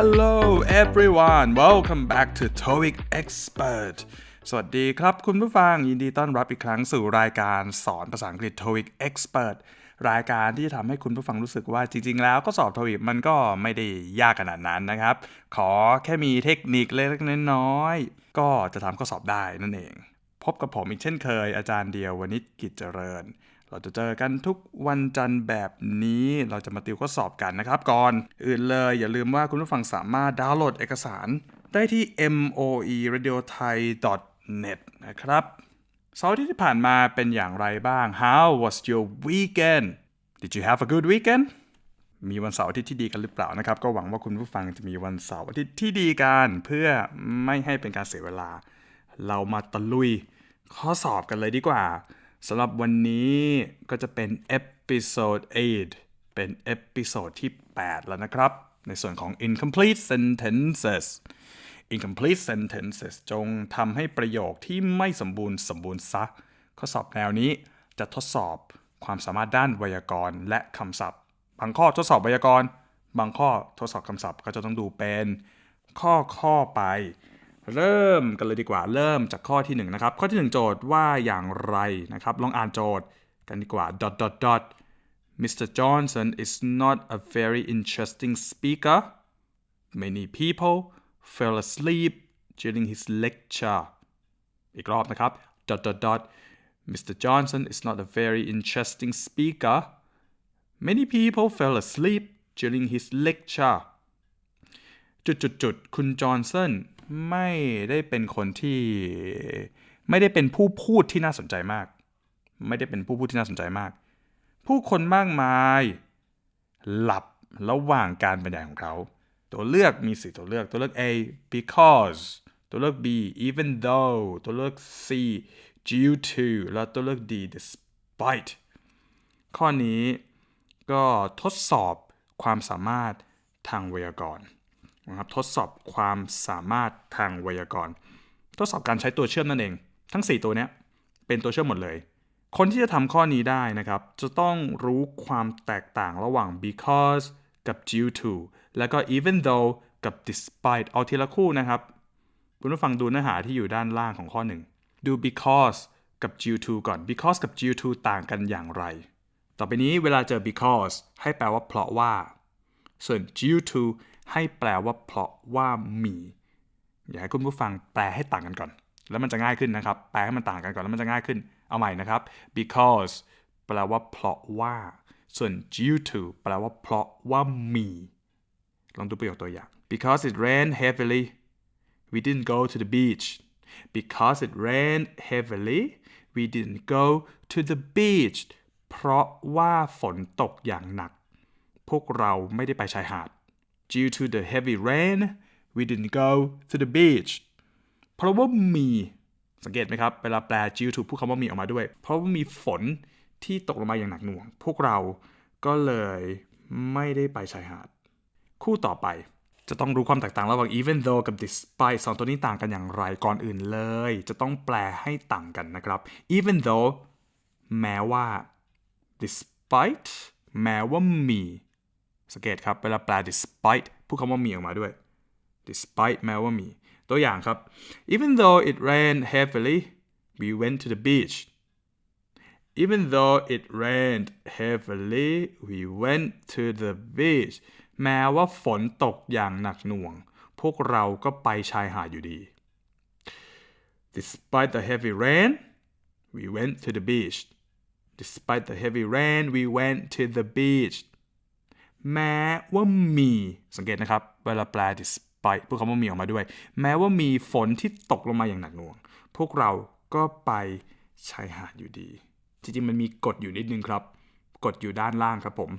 Hello everyone welcome back to TOEIC Expert สวัสดีครับคุณผู้ฟังยินดีต้อนรับอีกครั้งสู่รายการสอนภาษาอังกฤษ TOEIC Expert รายการที่จะทำให้คุณผู้ฟังรู้สึกว่าจริง ๆ แล้วก็สอบ TOEIC มันก็ไม่ได้ยากขนาดนั้นนะครับ ขอแค่มีเทคนิคเล็กๆน้อยๆก็จะทำข้อสอบได้นั่นเอง พบกับผมอีกเช่นเคยอาจารย์เดียววนิชกิจเจริญ เราจะเจอกันทุกวันจันทร์แบบนี้ เราจะมาติวข้อสอบกันนะครับ ก่อนอื่นเลยอย่าลืมว่าคุณผู้ฟังสามารถดาวน์โหลดเอกสาร ได้ที่ moe radio thai net นะครับเสาร์อาที่ที่ผ่านมาเป็นอย่างไรบ้าง How was your weekend Did you have a good weekend มีวันเสาร์อาทิตย์ที่ดีกันหรือเปล่านะครับ ก็หวังว่าคุณผู้ฟังจะมีวันเสาร์อาทิตย์ที่ดีกันเพื่อไม่ให้เป็นการเสียเวลา เรามาตะลุยข้อสอบกันเลยดีกว่า สำหรับวันนี้ก็จะเป็นเอพิโซด8เป็นเอพิโซดที่ 8 แล้วนะครับ ในส่วนของ incomplete sentences incomplete sentences จงทำให้ประโยคที่ไม่สมบูรณ์สมบูรณ์ซะข้อสอบแนวนี้จะทดสอบความสามารถด้านไวยากรณ์และคำศัพท์ บางข้อทดสอบไวยากรณ์ บางข้อทดสอบคำศัพท์ก็จะต้องดูเป็นข้อข้อไป เริ่มกันเลยดีกว่าเริ่มจากข้อที่1นะครับข้อที่ 1 โจทย์ว่าอย่างไรนะครับ ลองอ่านโจทย์กันดีกว่า dot dot dot Mr. Johnson is not a very interesting speaker many people fell asleep during his lecture อีกรอบนะครับ dot dot dot Mr. Johnson is not a very interesting speaker many people fell asleep during his lecture จุดจุดจุดคุณจอห์นสัน ไม่ได้เป็นคนที่ไม่ได้เป็นผู้พูดที่น่าสนใจมาก ไม่ได้เป็นผู้พูดที่น่าสนใจมาก ผู้คนมากมาย หลับระหว่างการบรรยายของเขา ตัวเลือกมีสี่ตัวเลือก ตัวเลือก A because ตัวเลือก B even though ตัวเลือก C due to แล้วตัวเลือก D despite ข้อนี้ก็ทดสอบความสามารถทางไวยากรณ์ นะครับทดสอบความสามารถทางไวยากรณ์ ทดสอบการใช้ตัวเชื่อมนั่นเอง ทั้ง 4 ตัวเนี้ยเป็นตัวเชื่อมหมดเลย คนที่จะทำข้อนี้ได้นะครับ จะต้องรู้ความแตกต่างระหว่าง because กับ due to แล้วก็ even though กับ despite เอาทีละคู่นะครับ คุณผู้ฟังดูเนื้อหาที่อยู่ด้านล่างของข้อ 1 ดู because กับ due to ก่อน because กับ due to ต่างกันอย่างไร ต่อไปนี้เวลาเจอ because ให้แปลว่าเพราะว่า ส่วน due to ให้แปลว่าเพราะว่ามี อยากให้คุณผู้ฟังแปลให้ต่างกันก่อน แล้วมันจะง่ายขึ้นนะครับ แปลให้มันต่างกันก่อนแล้วมันจะง่ายขึ้น เอาใหม่นะครับ because แปลว่าเพราะว่า ส่วน due to แปลว่าเพราะว่ามี ลองดูประโยคตัวอย่าง because it rained heavily we didn't go to the beach because it rained heavily we didn't go to the beach เพราะว่าฝนตกอย่างหนัก พวกเราไม่ได้ไปชายหาด due to the heavy rain we didn't go to the beach เพราะว่ามีสังเกตไหมครับ เวลาแปล due to พูดคำว่ามีออกมาด้วย เพราะว่ามีฝนที่ตกลงมาอย่างหนักหน่วง พวกเราก็เลยไม่ได้ไปชายหาด คู่ต่อไปจะต้องรู้ความแตกต่างระหว่าง even though กับ despite สองตัวนี้ต่างกันอย่างไรก่อนอื่นเลย จะต้องแปลให้ต่างกันนะครับ even though แม้ว่า despite แม้ว่ามี สังเกตครับ เวลาแปล despite พูดคำว่ามีออกมาด้วย despite แม้ว่ามี ตัวอย่างครับ even though it rained heavily we went to the beach even though it rained heavily we went to the beach แม้ว่าฝนตกอย่างหนักหน่วง พวกเราก็ไปชายหาดอยู่ดี despite the heavy rain we went to the beach despite the heavy rain we went to the beach แม้ว่ามี สังเกตนะครับ เวลาแปล despite พูดคำว่ามีออกมาด้วย แม้ว่ามีฝนที่ตกลงมาอย่างหนักหน่วง พวกเราก็ไปชายหาดอยู่ดี จริงๆ มันมีกฎอยู่นิดนึงครับ กฎอยู่ด้านล่างครับผม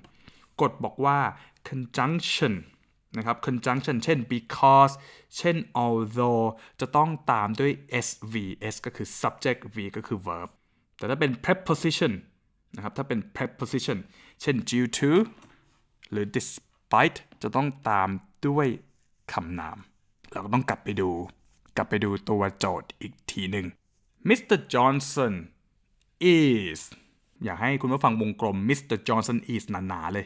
กฎบอกว่า conjunction นะครับ conjunction เช่น because เช่น although จะต้องตามด้วย sv s ก็คือ subject v ก็คือ verb แต่ถ้าเป็น preposition นะครับ ถ้าเป็น preposition เช่น due to หรือ despite จะต้องตามด้วยคำนาม เราก็ต้องกลับไปดู กลับไปดูตัวโจทย์อีกทีหนึ่ง Mr. Johnson is อยากให้คุณผู้ฟังวงกลม Mr. Johnson is หนาๆเลย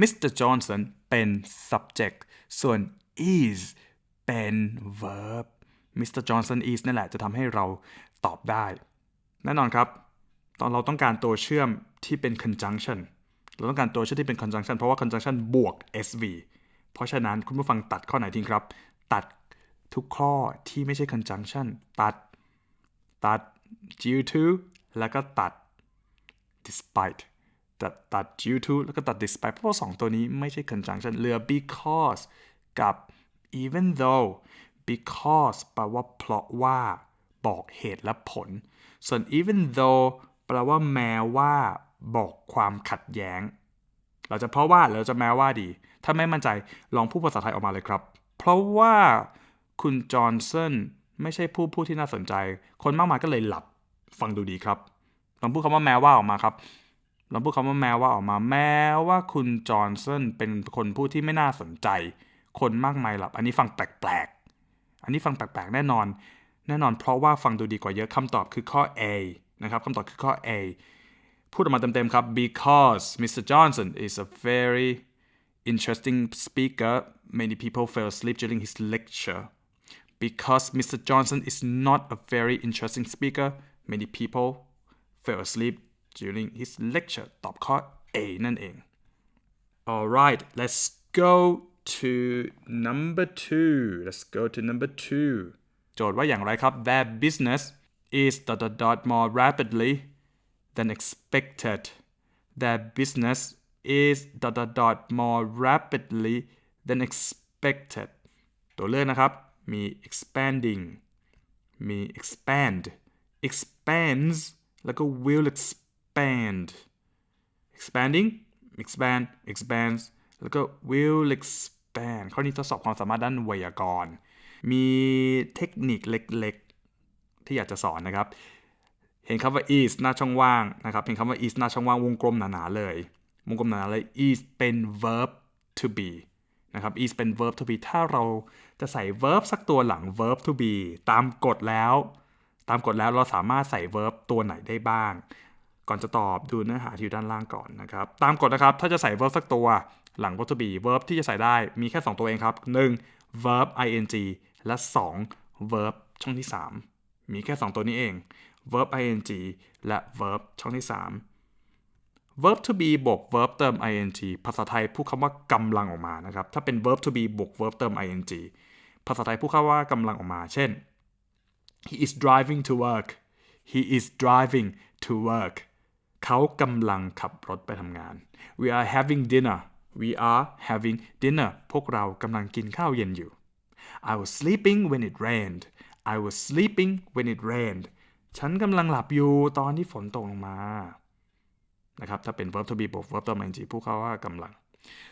Mr. Johnson เป็น subject ส่วน is เป็น verb Mr. Johnson is นั่นแหละจะทำให้เราตอบได้ แน่นอนครับ ตอนเราต้องการตัวเชื่อมที่เป็น conjunction เราต้องการตัวเชื่อที่เป็น conjunction เพราะว่า conjunction บวก SV เพราะฉะนั้นคุณผู้ฟังตัดข้อไหนทิ้งครับ ตัดทุกข้อที่ไม่ใช่ conjunction ตัด ตัด due to แล้วก็ตัด despite ตัดตัด due to แล้วก็ตัด despite เพราะว่าสองตัวนี้ไม่ใช่ conjunction เหลือ because กับ even though because แปลว่าเพราะว่าบอกเหตุและผล ส่วน even though แปลว่าแม้ว่า บอกความขัดแย้ง เราจะเพราะว่าหรือเราจะแม้ว่าดี ถ้าไม่มั่นใจลองพูดภาษาไทยออกมาเลยครับ เพราะว่าคุณจอห์นสันไม่ใช่ผู้พูดที่น่าสนใจ คนมากมายก็เลยหลับฟังดูดีครับลองพูดคำว่าแม้ว่าออกมาครับลองพูดคำว่าแม้ว่าออกมา แม้ว่าคุณจอห์นสันเป็นคนพูดที่ไม่น่าสนใจ คนมากมายหลับ อันนี้ฟังแปลกๆ อันนี้ฟังแปลกๆ แน่นอน แน่นอนเพราะว่าฟังดูดีกว่าเยอะคำตอบคือข้อ A นะครับคำตอบคือข้อ A พูดออกมาเต็มๆครับ because Mr. Johnson is a very interesting speaker many people fell asleep during his lecture because Mr. Johnson is not a very interesting speaker many people fell asleep during his lecture ตอบข้อ A นั่นเอง alright let's go to number two let's go to number two โจทย์ว่าอย่างไรครับ Their business is dot dot dot more rapidly than expected. Their business is dot dot dot more rapidly than expected. ตัวเลือกนะครับ มี expanding มี expand expands แล้วก็ will expand expanding expand expands แล้วก็ will expand ข้อนี้ทดสอบความสามารถด้านไวยากรณ์ มีเทคนิคเล็กๆ ที่อยากจะสอนนะครับ เห็นคำว่า is หน้าช่องว่างนะครับเห็นคำว่า is หน้าช่องว่างวงกลมหนาๆเลย วงกลมหนาๆเลย is เป็น verb to be นะครับ is เป็น verb to be ถ้าเราจะใส่ verb สักตัวหลัง verb to be ตามกฎแล้ว ตามกฎแล้วเราสามารถใส่ verb ตัวไหนได้บ้าง ก่อนจะตอบดูเนื้อหาที่อยู่ด้านล่างก่อนนะครับ ตามกฎนะครับ ถ้าจะใส่ verb สักตัวหลัง verb to be verb ที่จะใส่ได้มีแค่ 2 ตัวเองครับ 1. verb ing และ 2. verb ช่องที่ 3 มีแค่ 2 ตัวนี้เอง verb ing และ verb ช่องที่ 3 verb to be บวก verb เติม ing ภาษาไทยพูดคำว่ากำลังออกมานะครับ ถ้าเป็น verb to be บวก verb เติม ing ภาษาไทยพูดคำว่ากำลังออกมา เช่น he is driving to work he is driving to work เขากำลังขับรถไปทำงาน we are having dinner we are having dinner พวกเรากำลังกินข้าวเย็นอยู่ I was sleeping when it rained I was sleeping when it rained ฉันกำลังหลับอยู่ตอนที่ฝนตกลงมานะครับถ้าเป็น verb to be บวก verb เติม ing พูดเขาว่ากำลัง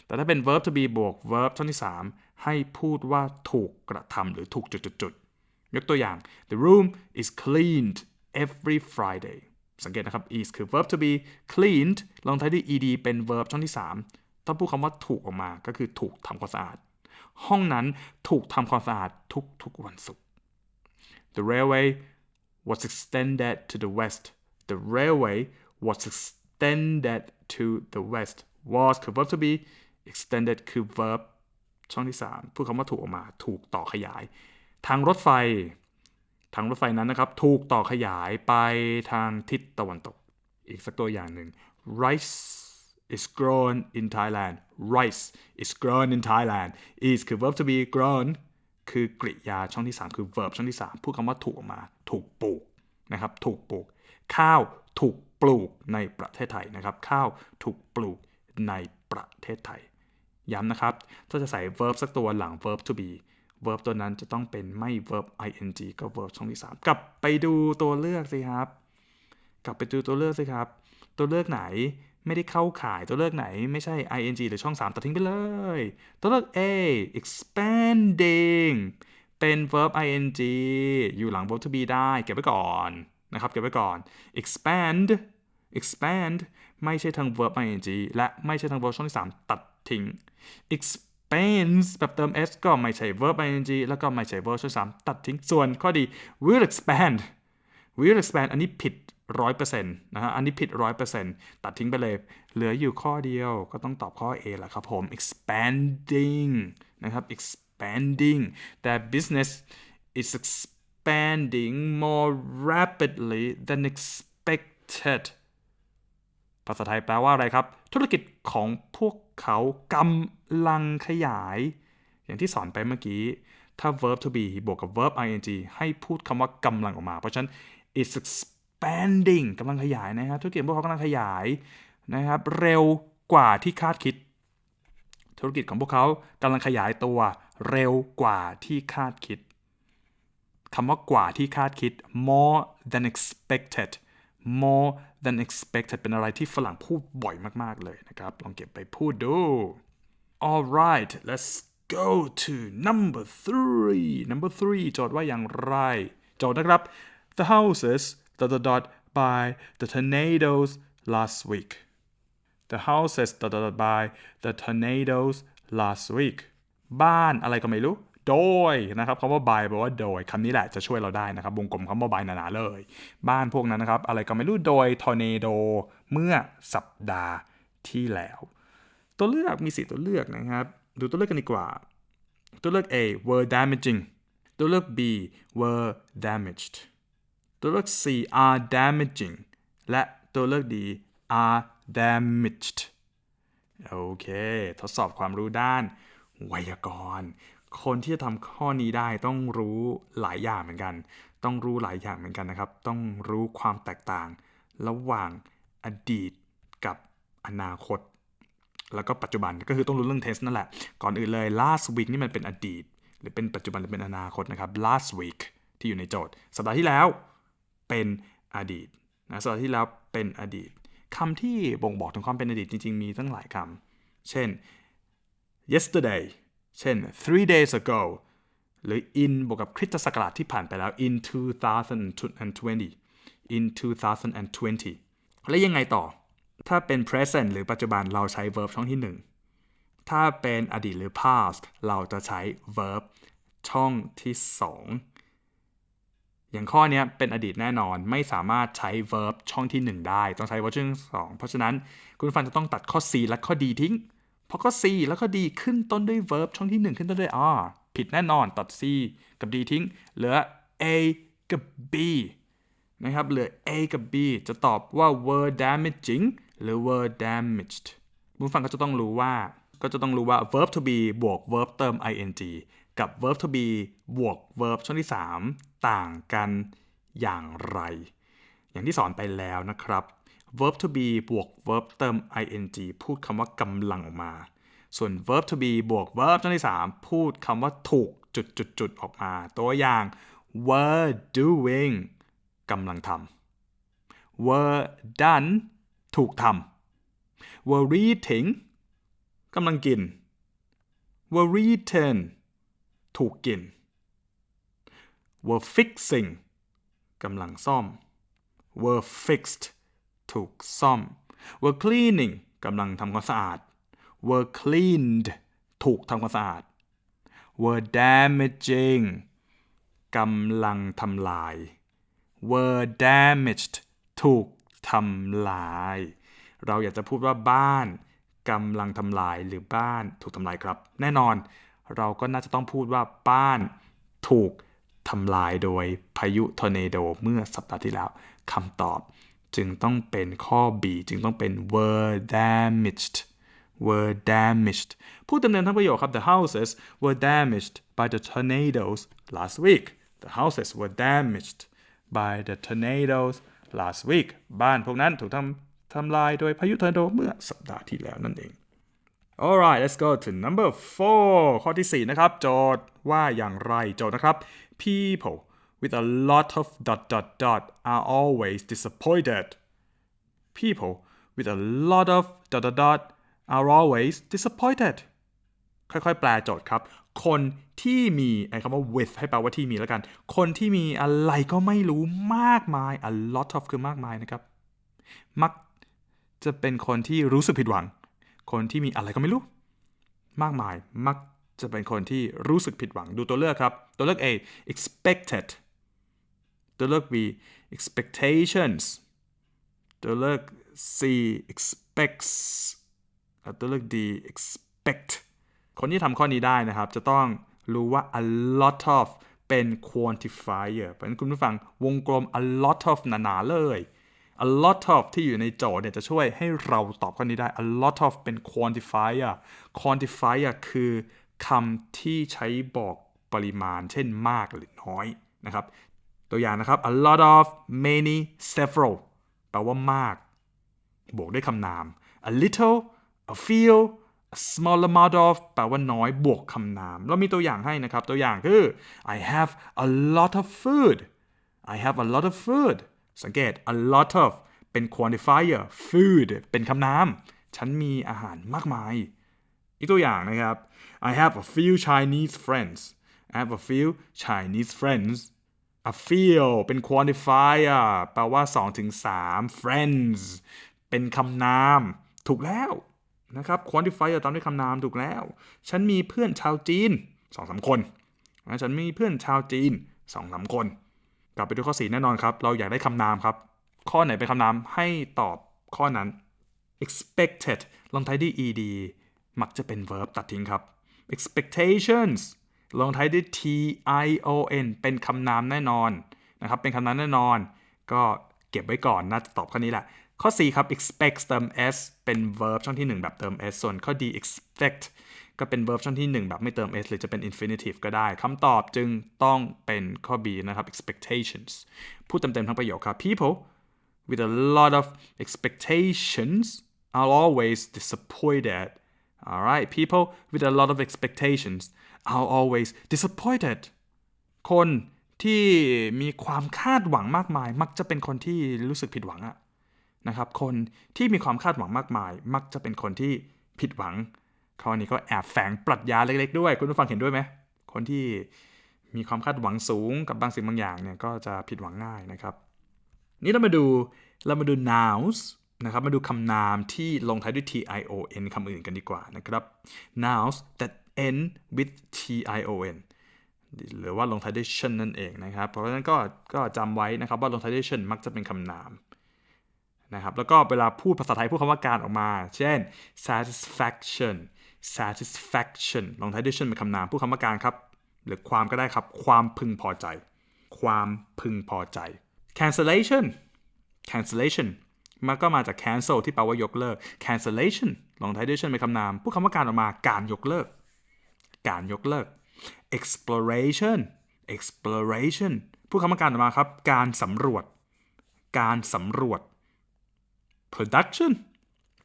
แต่ถ้าเป็น verb to be บวก verb ช่องที่ 3 ให้พูดว่าถูกกระทำหรือถูกจุดๆๆยกตัวอย่าง the room is cleaned every Friday สังเกตนะครับ is คือ verb to be cleaned ลงท้ายด้วย ed เป็น verb ช่องที่ 3 ต้องพูดคำว่าถูกออกมาก็คือถูกทำความสะอาด ห้องนั้นถูกทำความสะอาดทุกๆวันศุกร์ The railway was extended to the west. The railway was extended to the west. Was คือ verb to be extended คือ verb ช่องที่3พูดคำว่าถูกออกมาถูกต่อขยาย ทางรถไฟ ทางรถไฟนั้นนะครับ ถูกต่อขยายไปทางทิศตะวันตก อีกสักตัวอย่างหนึ่ง rice is grown in Thailand rice is grown in Thailand is คือ verb to be grown คือกริยาช่องที่ 3 คือ verb ช่องที่ 3 พูดคำว่าถูกออกมา ถูกปลูกนะครับถูกปลูก ข้าวถูกปลูกในประเทศไทยนะครับ ข้าวถูกปลูกในประเทศไทย ย้ำนะครับ ถ้าจะใส่ verb สักตัวหลัง verb to be verb ตัวนั้นจะต้องเป็นไม่ verb ing ก็ verb ช่องที่ 3 กลับไปดูตัวเลือกสิครับ กลับไปดูตัวเลือกสิครับ ตัวเลือกไหน ไม่ได้เข้าข่ายตัวเลือกไหนไม่ใช่ ing หรือช่อง 3 ตัดทิ้งไปเลย ตัวเลือก A expanding เป็น verb ing อยู่หลัง verb to be ได้ เก็บไว้ก่อนนะครับ เก็บไว้ก่อน expand expand ไม่ใช่ทาง verb ing และไม่ใช่ทาง verb ช่องที่3ตัดทิ้ง expands แบบเติม s ก็ไม่ใช่ verb ing แล้วก็ไม่ใช่ verb ช่องที่3ตัดทิ้ง ส่วนข้อดี will expand will expand อันนี้ผิด 100%นะฮะอันนี้ผิด 100%ตัดทิ้งไปเลย เหลืออยู่ข้อเดียวก็ต้องตอบข้อ A แหละครับผม expanding นะครับ expanding their business is expanding more rapidly than expected ภาษาไทยแปลว่าอะไรครับ ธุรกิจของพวกเขากำลังขยาย อย่างที่สอนไปเมื่อกี้ ถ้า verb to be บวกกับ verb ing ให้พูดคำว่ากำลังออกมา เพราะฉะนั้น it's expanding กำลังขยายนะครับธุรกิจพวกเขากำลังขยายนะครับเร็วกว่าที่คาดคิด ธุรกิจของพวกเขากำลังขยายตัวเร็วกว่าที่คาดคิดคำว่ากว่าที่คาดคิด more than expected more than expected เป็นอะไรที่ฝรั่งพูดบ่อยมาก ๆ เลยนะครับ ลองเก็บไปพูดดู alright let's go to number three number three โจทย์ว่าอย่างไร โจทย์นะครับ the houses dot dot dot by the tornadoes last week the houses dot dot dot by the tornadoes last week บ้านอะไรก็ไม่รู้ โดยนะครับคำว่า by แปลว่าโดยคำนี้แหละจะช่วยเราได้นะครับวงกลมคำว่า by หนาๆเลย บ้านพวกนั้นนะครับ อะไรก็ไม่รู้โดยทอร์เนโดเมื่อสัปดาห์ที่แล้ว ตัวเลือกมีสี่ตัวเลือกนะครับ ดูตัวเลือกกันดีกว่า ตัวเลือก A were damaging ตัวเลือก B were damaged ตัวเลือก C are damaging และตัวเลือก D are damaged โอเค ทดสอบความรู้ด้านไวยากรณ์ คนที่จะทำข้อนี้ได้ต้องรู้หลายอย่างเหมือนกัน ต้องรู้หลายอย่างเหมือนกันนะครับ ต้องรู้ความแตกต่าง ระหว่างอดีตกับอนาคต แล้วก็ปัจจุบันก็คือต้องรู้เรื่อง tense นั่นแหละ ก่อนอื่นเลย last week นี่มันเป็นอดีต หรือเป็นปัจจุบันหรือเป็นอนาคตนะครับ last week ที่อยู่ในโจทย์ สัปดาห์ที่แล้ว เป็นอดีตนะสัปดาห์ที่แล้วเป็นอดีตคำที่บ่งบอกถึงความเป็นอดีตจริง ๆ มีตั้งหลายคำเช่น yesterday เช่น three days ago หรือ in บวกกับคริสตศักราชที่ผ่านไปแล้ว in 2020 in 2020 แล้วยังไงต่อ ถ้าเป็น present หรือปัจจุบันเราใช้ verb ช่องที่ 1 ถ้าเป็นอดีตหรือ past เราจะใช้ verb ช่องที่ 2 อย่างข้อนี้เป็นอดีตแน่นอนไม่สามารถใช้ verb ช่องที่ 1 ได้ ต้องใช้ verb ช่องที่2เพราะฉะนั้นคุณฟันจะต้องตัดข้อ C และข้อ D ทิ้ง เพราะข้อ C แล้วก็ D ขึ้นต้นด้วย verb ช่องที่ 1 ขึ้นต้นด้วย R ผิดแน่นอนตัด C กับ D ทิ้ง เหลือ A กับ B นะครับเหลือ A กับ B จะตอบว่า were damaging หรือ were damaged ผู้ฟังก็จะต้องรู้ว่าก็จะต้องรู้ว่า verb to be บวก verb เติม ing กับ verb to be บวก verb ช่องที่ 3 ต่างกันอย่างไร อย่างที่สอนไปแล้วนะครับ verb to be บวก verb เติม ing พูดคำว่ากำลังออกมา ส่วน verb to be บวก verb ช่องที่ 3 พูดคำว่าถูกจุดจุดจุดออกมา ตัวอย่าง were doing กำลังทำ were done ถูกทำ were reading กำลังกิน were written ถูกกิน were fixing กำลังซ่อม were fixed ถูกซ่อม were cleaning กำลังทำความสะอาด were cleaned ถูกทำความสะอาด were damaging กำลังทำลาย were damaged ถูกทำลาย เราอยากจะพูดว่าบ้านกำลังทำลายหรือบ้านถูกทำลายครับ แน่นอน เราก็น่าจะต้องพูดว่าบ้านถูกทำลายโดยพายุทอร์เนโดเมื่อสัปดาห์ที่แล้วคำตอบจึงต้องเป็นข้อ B จึงต้องเป็น were damaged were damaged พูดดำเนินทั้งประโยคครับ the houses were damaged by the tornadoes last week the houses were damaged by the tornadoes last week บ้านพวกนั้นถูกทำทำลายโดยพายุทอร์นาโดเมื่อสัปดาห์ที่แล้วนั่นเอง alright let's go to number four ข้อที่ 4 นะครับ โจทย์ว่าอย่างไรโจทย์นะครับ people with a lot of dot dot dot are always disappointed people with a lot of dot dot dot are always disappointed ค่อยๆ แปลโจทย์ครับ คนที่มีไอ้คำว่า with ให้แปลว่าที่มีแล้วกัน คนที่มีอะไรก็ไม่รู้มากมาย a lot of คือมากมายนะครับ มักจะเป็นคนที่รู้สึกผิดหวัง คนที่มีอะไรก็ไม่รู้ มากมายมักจะเป็นคนที่รู้สึกผิดหวังดูตัวเลือกครับ ตัวเลือก A expected ตัวเลือก B expectations ตัวเลือก C expects ตัวเลือก D expect คนที่ทำข้อนี้ได้นะครับ จะต้องรู้ว่า a lot of เป็น quantifier เพราะฉะนั้นคุณผู้ฟังวงกลม a lot of หนาๆเลย a lot of ที่อยู่ในโจทย์เนี่ยจะช่วยให้เราตอบข้อนี้ได้ a lot of เป็น quantifier quantifier คือคำที่ใช้บอกปริมาณ เช่นมากหรือน้อยนะครับ ตัวอย่างนะครับ a lot of many several แปลว่ามาก บวกด้วยคำนาม a little a few a small amount of แปลว่าน้อยบวกคำนาม เรามีตัวอย่างให้นะครับ ตัวอย่างคือ I have a lot of food I have a lot of food สังเกต a lot of เป็น quantifier food เป็นคำนาม ฉันมีอาหารมากมาย อีกตัวอย่างนะครับ I have a few Chinese friends I have a few Chinese friends a few เป็น quantifier แปลว่า 2-3ถึง3 friends เป็นคำนาม ถูกแล้วนะครับ quantifier ตามด้วยคำนามถูกแล้ว ฉันมีเพื่อนชาวจีน2-3คนนะฉันมีเพื่อนชาวจีน2-3คน กลับไปดูข้อ4แน่นอนครับ เราอยากได้คำนามครับ ข้อไหนเป็นคำนามให้ตอบข้อนั้น expected ลงท้ายด้วย ed มักจะเป็น verb ตัดทิ้งครับ expectations ลงท้ายด้วย tion เป็นคำนามแน่นอนนะครับ เป็นคำนามแน่นอน ก็เก็บไว้ก่อนน่าจะตอบข้อนี้แหละ ข้อ 4 ครับ expect เติม s เป็น verb ช่องที่ 1 แบบเติม s ส่วนข้อ d expect ก็เป็น verb ช่องที่ 1 แบบไม่เติม s หรือจะเป็น infinitive ก็ได้คำตอบจึงต้องเป็นข้อ b นะครับ expectations พูดเต็มๆทั้งประโยคครับ people with a lot of expectations are always disappointed alright people with a lot of expectations are always disappointed คนที่มีความคาดหวังมากมาย มักจะเป็นคนที่รู้สึกผิดหวังอะนะครับ คนที่มีความคาดหวังมากมาย มักจะเป็นคนที่ผิดหวัง ข้อนี้ก็แอบแฝงปรัชญาเล็กๆ ด้วย คุณผู้ฟังเห็นด้วยไหมคนที่มีความคาดหวังสูงกับบางสิ่งบางอย่างเนี่ยก็จะผิดหวังง่ายนะครับ นี่เรามาดูเรามาดู nouns นะครับมาดูคำนามที่ลงท้ายด้วย tion คำอื่นกันดีกว่านะครับ nouns that end with tion หรือว่าลงท้ายด้วย tion นั่นเองนะครับ เพราะฉะนั้นก็ก็จำไว้นะครับว่าลงท้ายด้วย tion มักจะเป็นคำนามนะครับแล้วก็เวลาพูดภาษาไทยพูดคำว่าการออกมา เช่น satisfaction satisfaction ลงท้ายด้วย tion เป็นคำนามพูดคำว่าการครับ หรือความก็ได้ครับ ความพึงพอใจ ความพึงพอใจ cancellation cancellation มันก็มาจาก cancel ที่แปลว่ายกเลิก cancellation ลงท้ายด้วย tion เป็นคำนามพูดคำว่าการออกมาการยกเลิก การยกเลิก exploration exploration พูดคำว่าการออกมาครับ การสำรวจ การสำรวจ production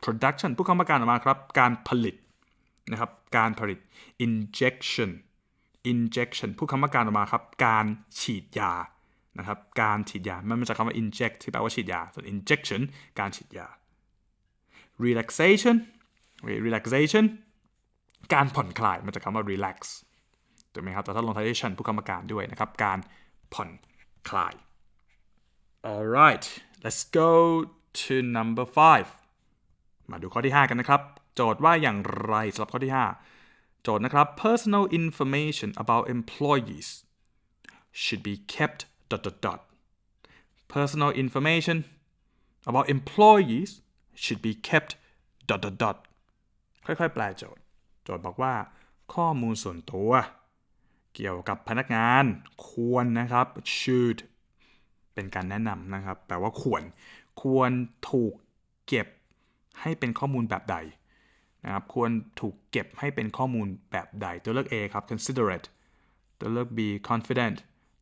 production พูดคำว่าการออกมาครับ การผลิต นะครับการผลิต injection injection พูดคำว่าการออกมาครับ การฉีดยานะครับการฉีดยา มันมาจากคำว่า inject ที่แปลว่าฉีดยา ส่วน injection การฉีดยา relaxation relaxation การผ่อนคลายมาจากคำว่า relax ถูกไหมครับ แต่ถ้าลงท้ายด้วย tion พูดคำว่าการด้วยนะครับ การผ่อนคลาย alright let's go to number five มาดูข้อที่ 5 กันนะครับ โจทย์ว่าอย่างไรสำหรับข้อที่ 5 โจทย์นะครับ personal information about employees should be kept dot dot dot personal information about employees should be kept dot dot dot ค่อยๆ แปลโจทย์ โจทย์บอกว่า ข้อมูลส่วนตัว เกี่ยวกับพนักงาน ควรนะครับ should เป็นการแนะนำนะครับ แปลว่าควร ควรถูกเก็บให้เป็นข้อมูลแบบใด นะครับควรถูกเก็บให้เป็นข้อมูลแบบใด ตัวเลือก A ครับ considerate ตัวเลือก B confident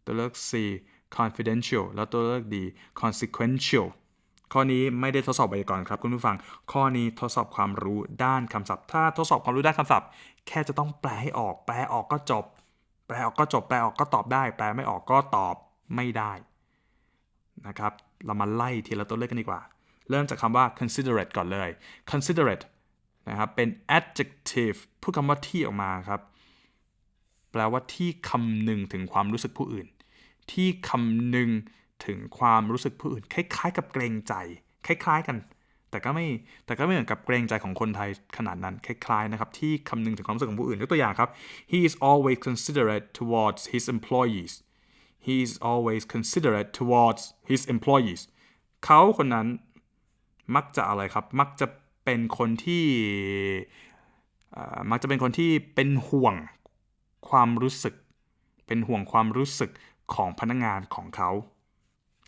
ตัวเลือก C confidential แล้วตัวเลือก D consequential ข้อนี้ไม่ได้ทดสอบไวยากรณ์ครับคุณผู้ฟัง ข้อนี้ทดสอบความรู้ด้านคำศัพท์ ถ้าทดสอบความรู้ด้านคำศัพท์ แค่จะต้องแปลให้ออก แปลออกก็จบ แปลออกก็จบ แปลออกก็ตอบได้ แปลไม่ออกก็ตอบไม่ได้นะครับ เรามาไล่ทีละตัวเลขกันดีกว่า เริ่มจากคำว่า considerate ก่อนเลย considerate นะครับเป็น adjective พูดคำว่าที่ออกมาครับ แปลว่าที่คำหนึ่งถึงความรู้สึกผู้อื่น ที่คำหนึ่งถึงความรู้สึกผู้อื่น คล้าย ๆ กับเกรงใจ คล้าย ๆ กัน แต่ก็ไม่แต่ก็ไม่เหมือนกับเกรงใจของคนไทยขนาดนั้น คล้าย ๆ นะครับ ที่คำนึงถึงความรู้สึกของผู้อื่นยกตัวอย่างครับ he is always considerate towards his employees he is always considerate towards his employees เขาคนนั้นมักจะอะไรครับ มักจะ เป็นคนที่มักจะเป็นคนที่เป็นห่วงความรู้สึก เป็นห่วงความรู้สึกของพนักงานของเขา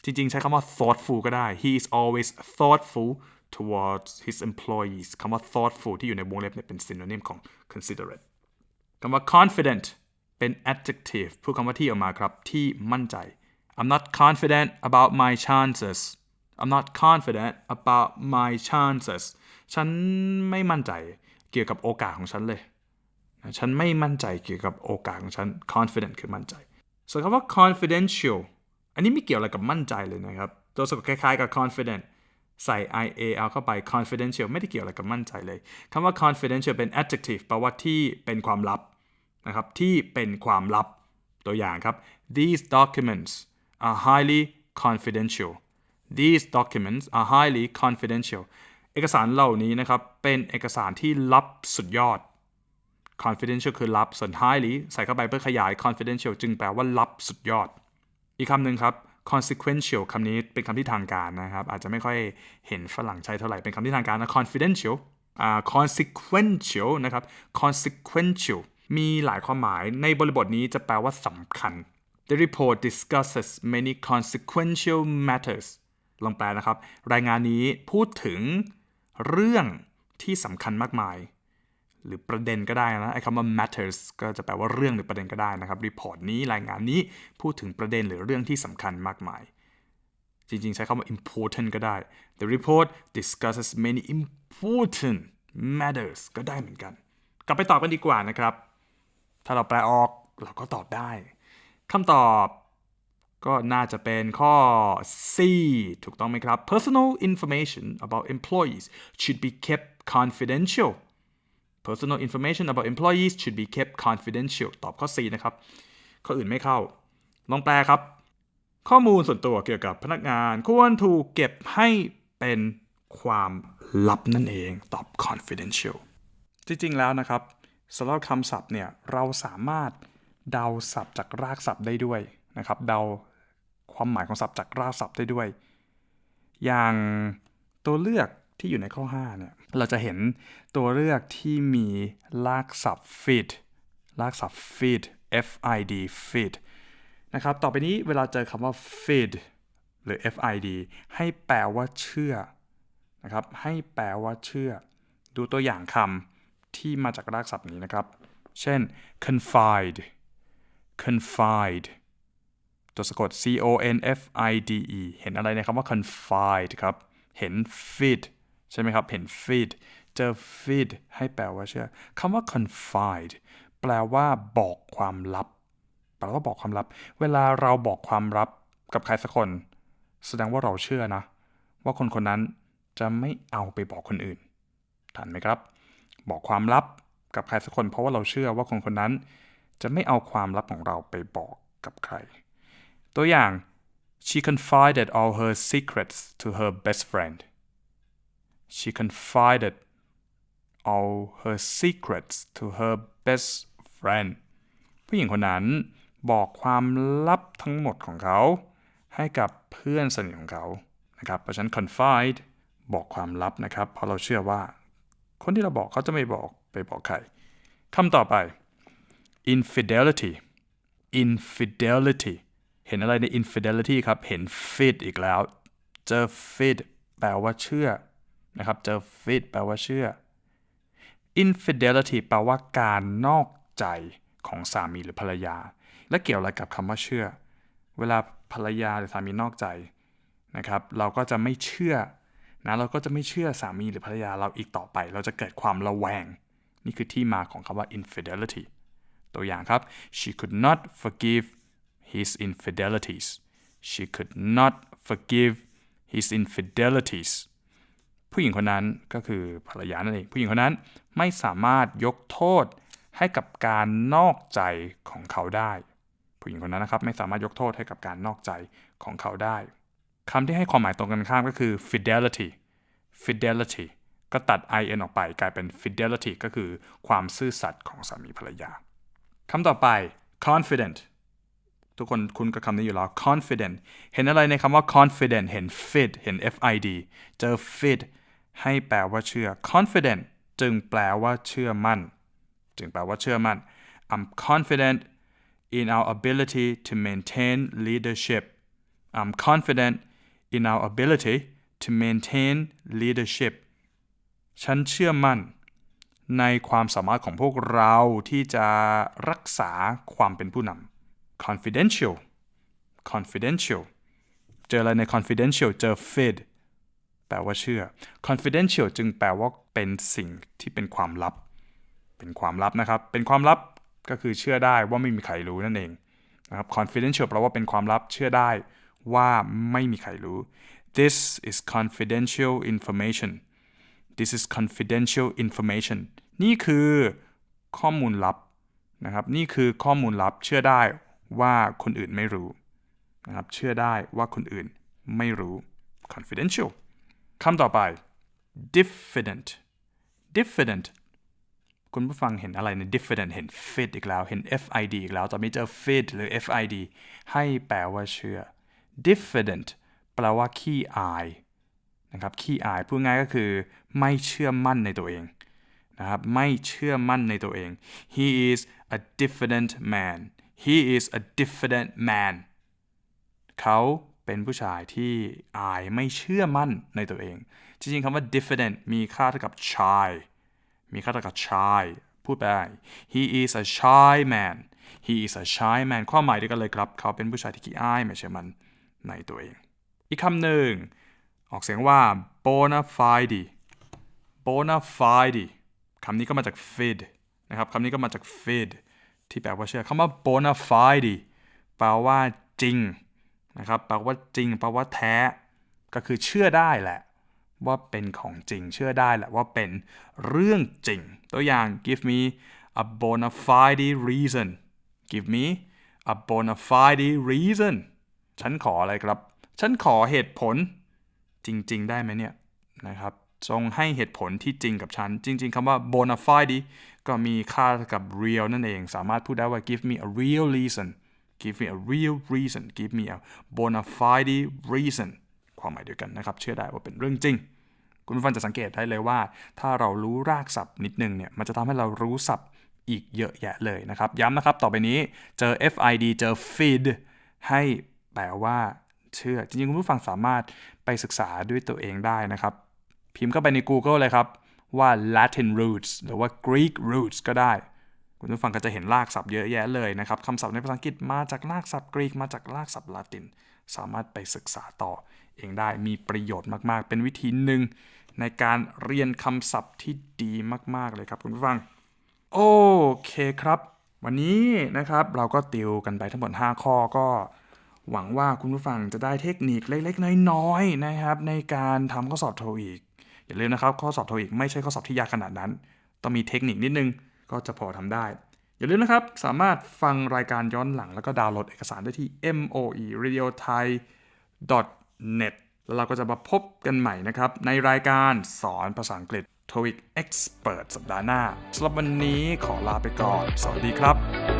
จริงๆ ใช้คำว่า thoughtful ก็ได้ he is always thoughtful towards his employees คำว่า thoughtful ที่อยู่ในวงเล็บเนี่ยเป็น synonym ของ considerate คำว่า confident เป็น adjective พูดคำว่าที่ออกมาครับ ที่มั่นใจ I'm not confident about my chances I'm not confident about my chances ฉันไม่มั่นใจเกี่ยวกับโอกาสของฉันเลยฉันไม่มั่นใจเกี่ยวกับโอกาสของฉัน confident คือมั่นใจ ส่วนคำว่า confidential อันนี้ไม่เกี่ยวอะไรกับมั่นใจเลยนะครับ ตัวสะกดคล้ายๆกับ confident ใส่ i a l เข้าไป confidential ไม่ได้เกี่ยวอะไรกับมั่นใจเลยคำว่า confidential เป็น adjective แปลว่าที่เป็นความลับนะครับ ที่เป็นความลับ ตัวอย่างครับ these documents are highly confidential these documents are highly confidential เอกสารเหล่านี้นะครับเป็นเอกสารที่ลับสุดยอด confidential คือลับส่วน highly ใส่เข้าไปเพื่อขยาย confidential จึงแปลว่าลับสุดยอด อีกคำหนึ่งครับ consequential คำนี้เป็นคำที่ทางการนะครับ อาจจะไม่ค่อยเห็นฝรั่งใช้เท่าไหร่เป็นคำที่ทางการนะ confidential อ่า consequential นะครับ consequential มีหลายความหมายในบริบทนี้จะแปลว่าสำคัญ The report discusses many consequential matters ลองแปลนะครับ รายงานนี้พูดถึง เรื่องที่สำคัญมากมาย หรือประเด็นก็ได้นะไอ้คำว่า matters ก็จะแปลว่าเรื่องหรือประเด็นก็ได้นะครับรีพอร์ตนี้รายงานนี้พูดถึงประเด็นหรือเรื่องที่สำคัญมากมาย จริงๆ ใช้คำว่า important ก็ได้ The report discusses many important matters ก็ได้เหมือนกัน กลับไปตอบกันดีกว่านะครับ ถ้าเราแปลออกเราก็ตอบได้คำตอบ ก็น่าจะเป็นข้อ C ถูกต้องไหมครับ Personal information about employees should be kept confidential Personal information about employees should be kept confidential ตอบข้อ C นะครับ ข้ออื่นไม่เข้า ลองแปลครับ ข้อมูลส่วนตัวเกี่ยวกับพนักงาน ควรถูกเก็บให้เป็นความลับนั่นเอง ตอบ confidential จริงๆแล้วนะครับสำหรับคำศัพท์เนี่ย เราสามารถเดาศัพท์จากรากศัพท์ได้ด้วย นะครับเดาความหมายของศัพท์จากรากศัพท์ได้ด้วย อย่างตัวเลือกที่อยู่ในข้อ5เนี่ยเราจะเห็นตัวเลือกที่มีลากศัพท์ fit ลากศัพท์ fit f i d fit นะครับต่อไปนี้เวลาเจอคำว่า fit หรือ fid ให้แปลว่าเชื่อนะครับให้แปลว่าเชื่อ ดูตัวอย่างคำที่มาจากรากศัพท์นี้นะครับ เช่น confide confide ตัวสะกด c o n f i d e เห็นอะไรในคำว่า confide ครับ เห็น fit ใช่ไหมครับ เห็น fit เจอ fit ให้แปลว่าเชื่อคำว่า confide แปลว่าบอกความลับ แปลว่าบอกความลับ เวลาเราบอกความลับกับใครสักคน แสดงว่าเราเชื่อนะ ว่าคนคนนั้นจะไม่เอาไปบอกคนอื่นทันไหมครับ บอกความลับกับใครสักคน เพราะว่าเราเชื่อว่าคนคนนั้น จะไม่เอาความลับของเราไปบอกกับใคร ตัวอย่าง she confided all her secrets to her best friend she confided all her secrets to her best friend ผู้หญิงคนนั้นบอกความลับทั้งหมดของเขา ให้กับเพื่อนสนิทของเขานะครับเพราะฉะนั้น confide บอกความลับนะครับ เพราะเราเชื่อว่า คนที่เราบอกเขาจะไม่บอกไปบอกใครคำต่อไป infidelity infidelity เห็นอะไรใน infidelity ครับ เห็น fit อีกแล้ว เจอ fit แปลว่าเชื่อนะครับ เจอ fit แปลว่าเชื่อ infidelity แปลว่าการนอกใจของสามีหรือภรรยา และเกี่ยวอะไรกับคำว่าเชื่อ เวลาภรรยาหรือสามีนอกใจนะครับ เราก็จะไม่เชื่อนะเราก็จะไม่เชื่อสามีหรือภรรยาเราอีกต่อไป เราจะเกิดความระแวง นี่คือที่มาของคำว่า infidelity ตัวอย่างครับ she could not forgive his infidelities she could not forgive his infidelities ผู้หญิงคนนั้นก็คือภรรยานั่นเองผู้หญิงคนนั้นไม่สามารถยกโทษให้กับการนอกใจของเขาได้ ผู้หญิงคนนั้นนะครับไม่สามารถยกโทษให้กับการนอกใจของเขาได้คำที่ให้ความหมายตรงกันข้ามก็คือ fidelity fidelity ก็ตัด in ออกไปกลายเป็น fidelity ก็คือความซื่อสัตย์ของสามีภรรยาคำต่อไป confident ทุกคนคุ้นกับคำนี้อยู่แล้ว confident เห็นอะไรในคำว่า confident เห็น fit เห็น fid เจอ fit ให้แปลว่าเชื่อ confident จึงแปลว่าเชื่อมั่น จึงแปลว่าเชื่อมั่น I'm confident in our ability to maintain leadership I'm confident in our ability to maintain leadership ฉันเชื่อมั่น ในความสามารถของพวกเราที่จะรักษาความเป็นผู้นำ confidential confidential เจออะไรใน confidential เจอ fid แปลว่าเชื่อ confidential จึงแปลว่าเป็นสิ่งที่เป็นความลับ เป็นความลับนะครับ เป็นความลับก็คือเชื่อได้ว่าไม่มีใครรู้นั่นเองนะครับ confidential แปลว่าเป็นความลับเชื่อได้ว่าไม่มีใครรู้ this is confidential information this is confidential information นี่คือข้อมูลลับนะครับ นี่คือข้อมูลลับเชื่อได้ ว่าคนอื่นไม่รู้นะครับเชื่อได้ว่าคนอื่นไม่รู้ confidential คำต่อไป diffident diffident คุณผู้ฟังเห็นอะไรใน diffident เห็น fit อีกแล้ว เห็น fid อีกแล้วจะไม่เจอ fit หรือ fid ให้แปลว่าเชื่อ diffident แปลว่าขี้อายนะครับ ขี้อาย พูดง่ายก็คือไม่เชื่อมั่นในตัวเองนะครับ ไม่เชื่อมั่นในตัวเอง he is a diffident man he is a diffident man เขาเป็นผู้ชายที่อายไม่เชื่อมั่นในตัวเอง จริงๆคำว่า diffident มีค่าเท่ากับ shy มีค่าเท่ากับ shy พูดไป he is a shy man he is a shy man ความหมายเดียวกันเลยครับ เขาเป็นผู้ชายที่ขี้อายไม่เชื่อมั่นในตัวเอง อีกคำหนึ่ง ออกเสียงว่า bona fide bona fide คำนี้ก็มาจาก fid นะครับคำนี้ก็มาจาก fid ที่แปลว่าเชื่อคำว่า bona fide แปลว่าจริงนะครับแปลว่าจริงแปลว่าแท้ ก็คือเชื่อได้แหละ ว่าเป็นของจริง เชื่อได้แหละว่าเป็นเรื่องจริง ตัวอย่าง give me a bona fide reason give me a bona fide reason ฉันขออะไรครับ ฉันขอเหตุผลจริง ๆ ได้ไหมเนี่ยนะครับ จงให้เหตุผลที่จริงกับฉัน จริง ๆคำว่า bona fide ก็มีค่ากับ real นั่นเอง สามารถพูดได้ว่า give me a real reason give me a real reason give me a bona fide reason ความหมายเดียวกันนะครับ เชื่อได้ว่าเป็นเรื่องจริง คุณผู้ฟังจะสังเกตได้เลยว่า ถ้าเรารู้รากศัพท์นิดนึงเนี่ย มันจะทำให้เรารู้ศัพท์อีกเยอะแยะเลยนะครับ ย้ำนะครับ ต่อไปนี้เจอ fid เจอ feed ให้แปลว่าเชื่อ จริงๆ คุณผู้ฟังสามารถไปศึกษาด้วยตัวเองได้นะครับ พิมพ์เข้าไปใน Google เลยครับว่า Latin roots หรือว่า Greek roots ก็ได้ คุณผู้ฟังก็จะเห็นรากศัพท์เยอะแยะเลยนะครับคำศัพท์ในภาษาอังกฤษมาจากรากศัพท์กรีกมาจากรากศัพท์ลาติน สามารถไปศึกษาต่อเองได้มีประโยชน์มากๆ เป็นวิธีหนึ่งในการเรียนคำศัพท์ที่ดีมากๆเลยครับคุณผู้ฟัง โอเคครับ วันนี้นะครับเราก็ติวกันไปทั้งหมด 5 ข้อก็หวังว่าคุณผู้ฟังจะได้เทคนิคเล็กๆ น้อยๆนะครับ ในการทำข้อสอบโทอีก อย่าลืมนะครับ ข้อสอบโทอีกไม่ใช่ข้อสอบที่ยากขนาดนั้น ต้องมีเทคนิคนิดนึงก็จะพอทำได้ อย่าลืมนะครับ สามารถฟังรายการย้อนหลังแล้วก็ดาวน์โหลดเอกสารได้ที่ moe radio thai net แล้วเราก็จะมาพบกันใหม่นะครับ ในรายการสอนภาษาอังกฤษ TOEIC Expert สัปดาห์หน้าสำหรับวันนี้ขอลาไปก่อน สวัสดีครับ